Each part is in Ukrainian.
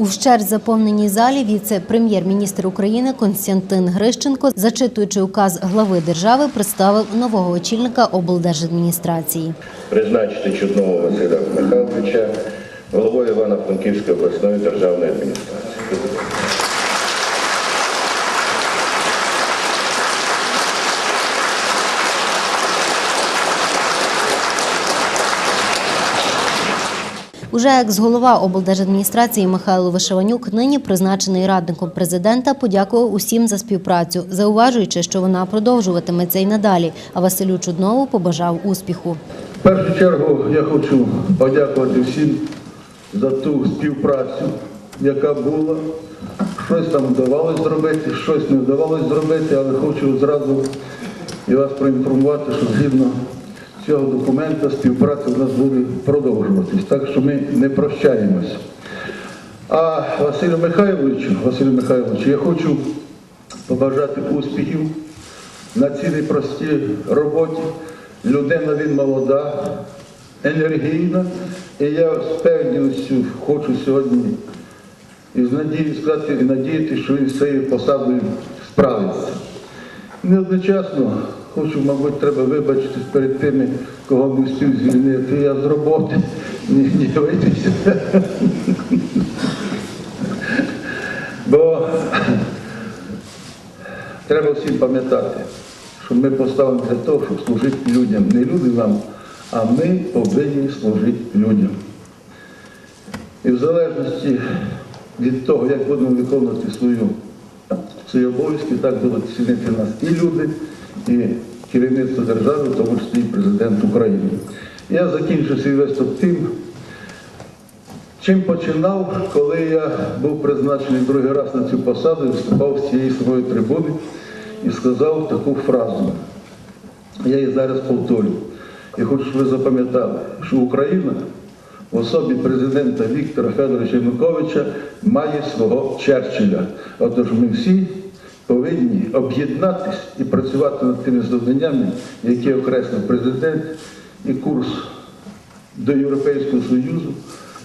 У вщерть заповненій залі віце-прем'єр-міністр України Константин Грищенко, зачитуючи указ глави держави, представив нового очільника облдержадміністрації. призначити чудного Василя Михайловича головою Івано-Франківської обласної державної адміністрації. Уже екс-голова облдержадміністрації Михайло Вишиванюк, нині призначений радником президента, подякував усім за співпрацю, зауважуючи, що вона продовжуватиметься й надалі. А Василю Чуднову побажав успіху. В першу чергу я хочу подякувати всім за ту співпрацю, яка була. Щось там вдавалося зробити, щось не вдавалося зробити, але хочу зразу і вас проінформувати, що згідно цього документа співпраця у нас буде продовжуватись. Так що ми не прощаємось. А Василю Михайловичу, Василю Михайловичу, я хочу побажати успіхів на цій непростій роботі. Людина він молода, енергійна, і я з певністю хочу сьогодні із надією сказати і надіяти, що він з цією посадою справиться. Не одночасно хочу, мабуть, треба вибачитись перед тими, кого не встиг звільнити. Я з роботи не гнівайтеся. Бо треба всім пам'ятати, що ми поставлені для того, щоб служити людям. Не люди нам, а ми повинні служити людям. І в залежності від того, як будемо виконувати свою, свої обов'язки, так будуть цінити нас і люди, і керівництво держави, в тому числі і президент України. Я закінчу свій виступ тим, Чим починав, коли я був призначений другий раз на цю посаду, і виступав з цієї самої трибуни і сказав таку фразу. Я її зараз повторю. Я хочу, щоб ви запам'ятали, що Україна в особі президента Віктора Федоровича Януковича має свого Черчилля. Отож ми всі повинні об'єднатись і працювати над тими завданнями, які окреслив президент і курс до Європейського Союзу,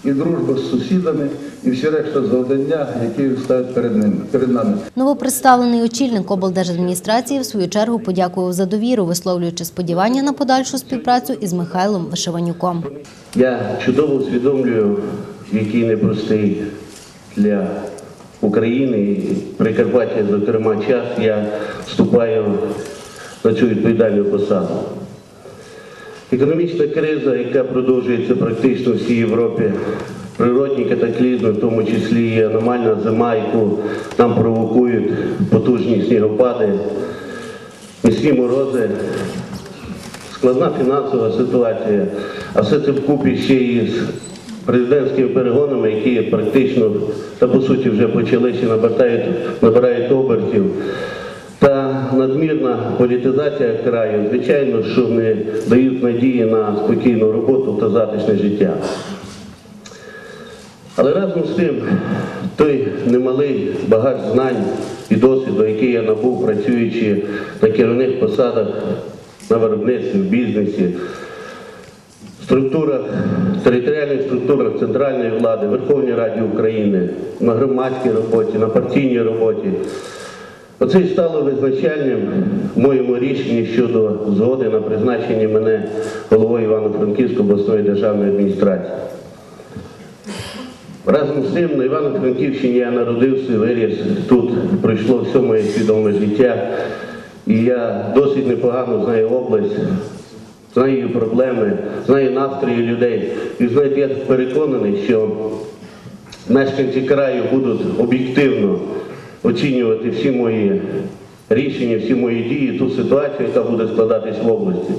і дружба з сусідами, і всі решта завдання, які ставить перед ними перед нами. Новопредставлений очільник облдержадміністрації в свою чергу подякував за довіру, висловлюючи сподівання на подальшу співпрацю із Михайлом Вишиванюком. Я чудово усвідомлюю, який непростий для України Прикарпаття, зокрема, час я вступаю на цю відповідальну посаду. Економічна криза, яка продовжується практично в всій Європі, природні катаклізми, в тому числі і аномальна зима, яку нам провокують потужні снігопади, міцні морози, складна фінансова ситуація, а все це вкупі ще і з президентськими перегонами, які практично та по суті вже почалися, набирають, набирають обертів. Та надмірна політизація краю, звичайно, що не дають надії на спокійну роботу та затишне життя. Але разом з тим, той немалий багаж знань і досвіду, який я набув, працюючи на керівних посадах на виробництві, в бізнесі, структурах, територіальних структурах центральної влади, Верховній Раді України, на громадській роботі, на партійній роботі. Оце і стало визначальним в моєму рішенні щодо згоди на призначення мене головою Івано-Франківської обласної державної адміністрації. Разом з тим, на Івано-Франківщині я народився, виріс тут, пройшло все моє свідоме життя. І я досить непогано знаю область, знаю проблеми, знаю настрої людей. І знаєте, я переконаний, що мешканці краю будуть об'єктивно оцінювати всі мої рішення, всі мої дії, ту ситуацію, яка буде складатись в області.